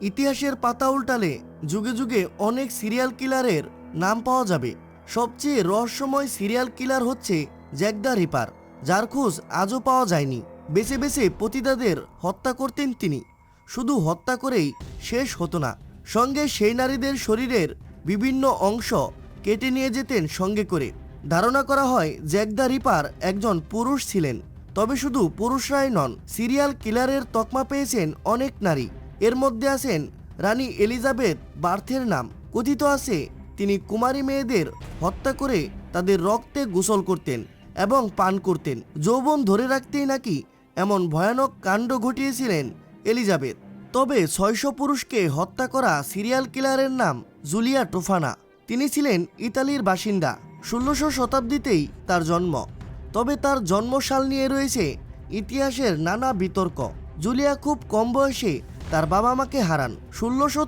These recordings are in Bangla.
ইতিহাসের পাতা উল্টালে যুগে যুগে অনেক সিরিয়াল কিলারের নাম পাওয়া যাবে। সবচেয়ে রহস্যময় সিরিয়াল কিলার হচ্ছে জ্যাক দ্য রিপার, যার খোঁজ আজও পাওয়া যায়নি। বেছে বেছে পতিতাদের হত্যা করতেন তিনি। শুধু হত্যা করেই শেষ হতো না, সঙ্গে সেই নারীদের শরীরের বিভিন্ন অংশ কেটে নিয়ে যেতেন সঙ্গে করে। ধারণা করা হয় জ্যাক দ্য রিপার একজন পুরুষ ছিলেন, তবে শুধু পুরুষরাই নন, সিরিয়াল কিলারের তকমা পেয়েছেন অনেক নারী। এর মধ্যে আছেন রানী এলিজাবেথ বার্থের নাম। কথিত আছে, তিনি কুমারী মেয়েদের হত্যা করে তাদের রক্তে গোসল করতেন এবং পান করতেন। যৌবন ধরে রাখতেই নাকি এমন ভয়ানক কাণ্ড ঘটিয়েছিলেন এলিজাবেথ। তবে ছয়শো পুরুষকে হত্যা করা সিরিয়াল কিলারের নাম জুলিয়া টোফানা। তিনি ছিলেন ইতালির বাসিন্দা, ষোলোশো শতাব্দীতেই তার জন্ম। তবে তার জন্মসাল নিয়ে রয়েছে ইতিহাসের নানা বিতর্ক। জুলিয়া খুব কম বয়সে তার বাবা মাকে হারান। ষোলোশো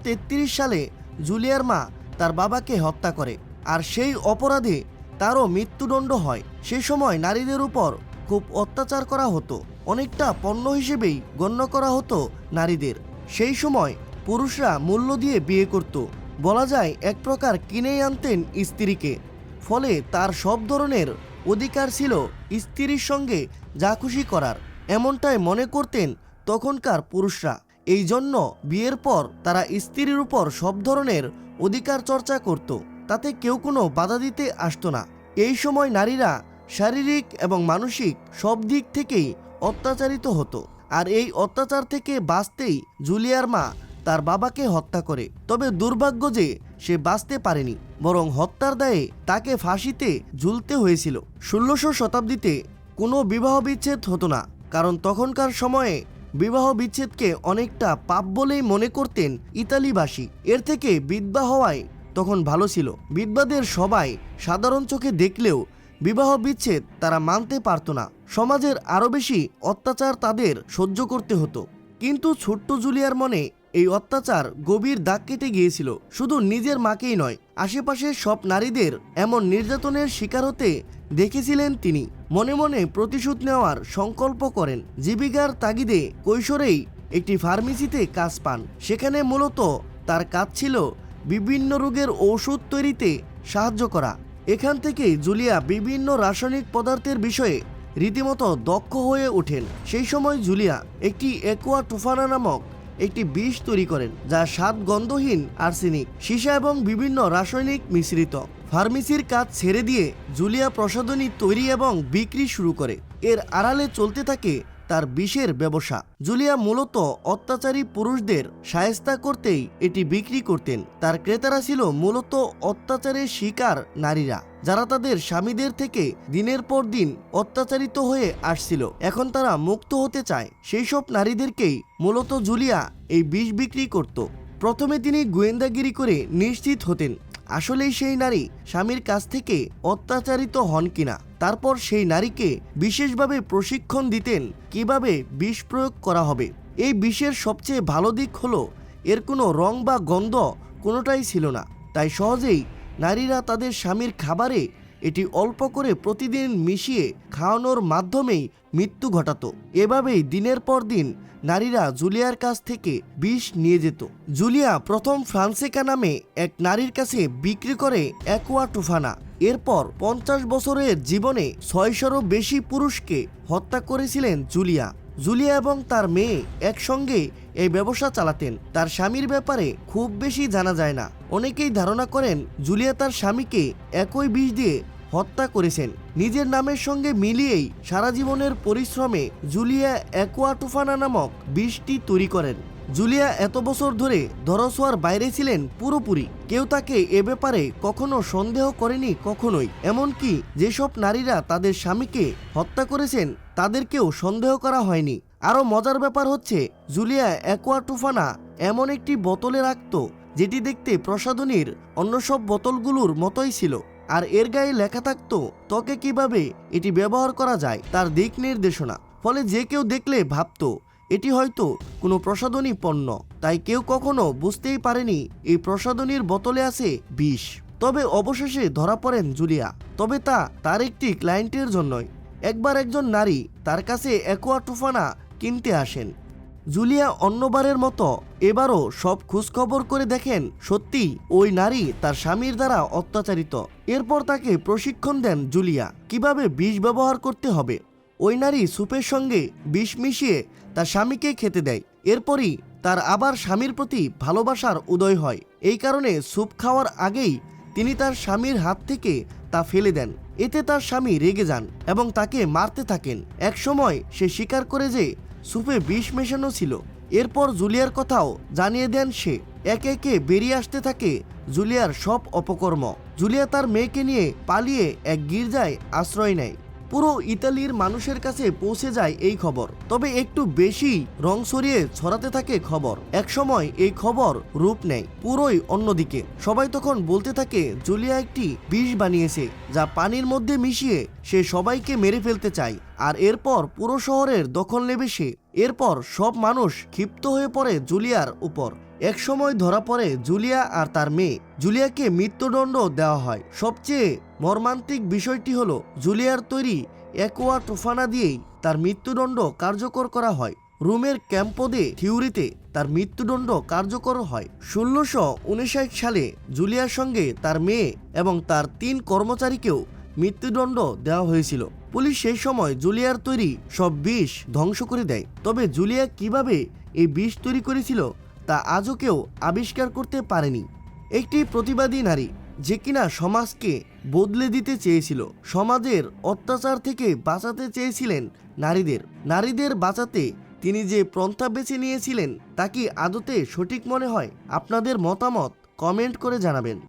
সালে জুলিয়ার মা তার বাবাকে হত্যা করে। আর সেই অপরাধে তারও মৃত্যুদণ্ড হয়। সে সময় নারীদের উপর খুব অত্যাচার করা হতো। অনেকটা পণ্য হিসেবেই গণ্য করা হতো নারীদের। সেই সময় পুরুষরা মূল্য দিয়ে বিয়ে করত। বলা যায় এক প্রকার কিনেই আনতেন স্ত্রীকে। ফলে তার সব ধরনের অধিকার ছিল স্ত্রীর সঙ্গে যা খুশি করার। এমনটাই মনে করতেন তখনকার পুরুষরা। এই জন্য বিয়ের পর তারা স্ত্রীর উপর সব ধরনের অধিকার চর্চা করত, তাতে কেউ কোনো বাধা দিতে আসতো না। এই সময় নারীরা শারীরিক এবং মানসিক সব দিক থেকেই অত্যাচারিত হতো। আর এই অত্যাচার থেকে বাঁচতেই জুলিয়ার মা তার বাবাকে হত্যা করে। তবে দুর্ভাগ্য যে সে বাঁচতে পারেনি, বরং হত্যার দায়ে তাকে ফাঁসিতে ঝুলতে হয়েছিল। ষোলোশো শতাব্দীতে কোনো বিবাহ বিচ্ছেদ হতো না, কারণ তখনকার সময়ে বিবাহ বিচ্ছেদকে অনেকটা পাপ বলেই মনে করতেন ইতালিবাসী। এর থেকে বিধবা হওয়ায় তখন ভালো ছিল। বিধবাদের সবাই সাধারণ চোখে দেখলেও বিবাহ বিচ্ছেদ তারা মানতে পারত না। সমাজের আরও বেশি অত্যাচার তাদের সহ্য করতে হতো। কিন্তু ছোট্ট জুলিয়ার মনে এই অত্যাচার গভীর দাগ কেটে গিয়েছিল। শুধু নিজের মাকেই নয়, আশেপাশের সব নারীদের এমন নির্যাতনের শিকার হতে দেখেছিলেন তিনি। মনে মনে প্রতিশোধ নেওয়ার সংকল্প করেন। জীবিকার তাগিদে কৈশোরেই একটি ফার্মেসিতে কাজ পান। সেখানে মূলত তার কাজ ছিল বিভিন্ন রোগের ঔষধ তৈরিতে সাহায্য করা। এখান থেকেই জুলিয়া বিভিন্ন রাসায়নিক পদার্থের বিষয়ে রীতিমতো দক্ষ হয়ে ওঠেন। সেই সময় জুলিয়া একটি একোয়া টুফানা নামক একটি বিষ তৈরি করেন, যা স্বাদ গন্ধহীন আর্সেনিক, সীসা এবং বিভিন্ন রাসায়নিক মিশ্রিত। ফার্মেসির কাজ ছেড়ে দিয়ে জুলিয়া প্রসাধনী তৈরি এবং বিক্রি শুরু করে। এর আড়ালে চলতে থাকে তার বিষের ব্যবসা। জুলিয়া মূলত অত্যাচারী পুরুষদের সায়স্তা করতেই এটি বিক্রি করতেন। তার ক্রেতারা ছিল মূলত অত্যাচারের শিকার নারীরা। যারা তাদের স্বামীদের থেকে দিনের পর দিন অত্যাচারিত হয়ে আসছিল। এখন তারা মুক্ত হতে চায়। সেই সব নারীদেরকেই মূলত জুলিয়া এই বিষ বিক্রি করত। প্রথমে তিনি গোয়েন্দাগিরি করে নিশ্চিত হতেন, আসলেই সেই নারী স্বামীর কাছ থেকে অত্যাচারিত হন কিনা। তারপর সেই নারীকে বিশেষভাবে প্রশিক্ষণ দিতেন কীভাবে বিষ প্রয়োগ করা হবে। এই বিষের সবচেয়ে ভালো দিক হলো, এর কোনো রং বা গন্ধ কোনোটাই ছিল না। তাই সহজেই নারীরা তাদের স্বামীর খাবারে এটি অল্প করে প্রতিদিন মিশিয়ে খাওয়ানোর মাধ্যমেই মৃত্যু ঘটাত। এভাবেই দিনের পর দিন নারীরা জুলিয়ার কাছ থেকে বিষ নিয়ে যেত। জুলিয়া প্রথম ফ্রান্সেকা নামে এক নারীর কাছে বিক্রি করে অ্যাকোয়া টুফানা। এরপর পঞ্চাশ বছরের জীবনে ছয়শোরও বেশি পুরুষকে হত্যা করেছিলেন জুলিয়া। জুলিয়া এবং তার মেয়ে একসঙ্গে এই ব্যবসা চালাতেন। তার স্বামীর ব্যাপারে খুব বেশি জানা যায় না। অনেকেই ধারণা করেন, জুলিয়া তার স্বামীকে একই বিষ দিয়ে হত্যা করেছেন। নিজের নামের সঙ্গে মিলিয়েই সারা জীবনের পরিশ্রমে জুলিয়া অ্যাকোয়াটুফানা নামক বিষটি তৈরি করেন। জুলিয়া এত বছর ধরে ধরছোয়ার বাইরে ছিলেন পুরোপুরি। কেউ তাকে এ ব্যাপারে কখনো সন্দেহ করেনি কখনোই। এমনকি যেসব নারীরা তাদের স্বামীকে হত্যা করেছেন, তাদেরকেও সন্দেহ করা হয়নি। আরও মজার ব্যাপার হচ্ছে, জুলিয়া অ্যাকোয়াটুফানা এমন একটি বোতলে রাখত, যেটি দেখতে প্রসাধনীর অন্য সব বোতলগুলোর মতোই ছিল। আর এর গায়ে লেখা থাকতো, ত্বকে কীভাবে এটি ব্যবহার করা যায় তার দিক নির্দেশনা। ফলে যে কেউ দেখলে ভাবতো, এটি হয়তো কোনো প্রসাধনী পণ্য। তাই কেউ কখনো বুঝতেই পারেনি, এই প্রসাধনীর বোতলে আছে বিষ। তবে অবশেষে ধরা পড়েন জুলিয়া। তবে তা তার একটি ক্লায়েন্টের জন্যই। একবার একজন নারী তার কাছে অ্যাকোয়া টুফানা কিনতে আসেন। জুলিয়া অন্যবারের মতো এবারও সব খোঁজখবর করে দেখেন সত্যি ওই নারী তার স্বামীর দ্বারা অত্যাচারিত। এরপর তাকে প্রশিক্ষণ দেন জুলিয়া, কীভাবে বিষ ব্যবহার করতে হবে। ওই নারী স্যুপের সঙ্গে বিষ মিশিয়ে তার স্বামীকে খেতে দেয়। এরপরই তার আবার স্বামীর প্রতি ভালোবাসার উদয় হয়। এই কারণে স্যুপ খাওয়ার আগেই তিনি তার স্বামীর হাত থেকে তা ফেলে দেন। এতে তার স্বামী রেগে যান এবং তাকে মারতে থাকেন। একসময় সে স্বীকার করে যে স্যুপে বিষ মেশানো ছিল। এরপর জুলিয়ার কথাও জানিয়ে দেন সে। একে একে বেরিয়ে আসতে থাকে জুলিয়ার সব অপকর্ম। জুলিয়া তার মেয়েকে নিয়ে পালিয়ে এক গির্জায় আশ্রয় নেয়। পুরো ইতালির মানুষের কাছে পৌঁছে যায় এই খবর। তবে একটু বেশি রং সরিয়ে ছড়াতে থাকে খবর। একসময় এই খবর রূপ নেয় পুরোই অন্যদিকে। সবাই তখন বলতে থাকে, জুলিয়া একটি বিষ বানিয়েছে যা পানির মধ্যে মিশিয়ে সে সবাইকে মেরে ফেলতে চায়। আর এরপর পুরো শহরের দখল নেবে সে। এরপর সব মানুষ ক্ষিপ্ত হয়ে পড়ে জুলিয়ার উপর। একসময় ধরা পড়ে জুলিয়া আর তার মেয়ে। জুলিয়াকে মৃত্যুদণ্ড দেওয়া হয়। সবচেয়ে মর্মান্তিক বিষয়টি হলো, জুলিয়ার তৈরি একোয়া টোফানা দিয়েই তার মৃত্যুদণ্ড কার্যকর করা হয়। রোমের ক্যাম্পোদে থিউরিতে তার মৃত্যুদণ্ড কার্যকর হয়। ষোলোশো উনষাট সালে জুলিয়ার সঙ্গে তার মেয়ে এবং তার তিন কর্মচারীকেও মৃত্যুদণ্ড দেওয়া হয়েছিল। পুলিশ সেই সময় জুলিয়ার তৈরি সব বিষ ধ্বংস করে দেয়। তবে জুলিয়া কীভাবে এই বিষ তৈরি করেছিল তা আজও কেউ আবিষ্কার করতে পারেনি। একটি প্রতিবাদী নারী যে কিনা সমাজকে বদলে দিতে চেয়েছিল, সমাজের অত্যাচার থেকে বাঁচাতে চেয়েছিলেন নারীদের। নারীদের বাঁচাতে তিনি যে পন্থা বেছে নিয়েছিলেন, তা কি আদতে সঠিক মনে হয়? আপনাদের মতামত কমেন্ট করে জানাবেন।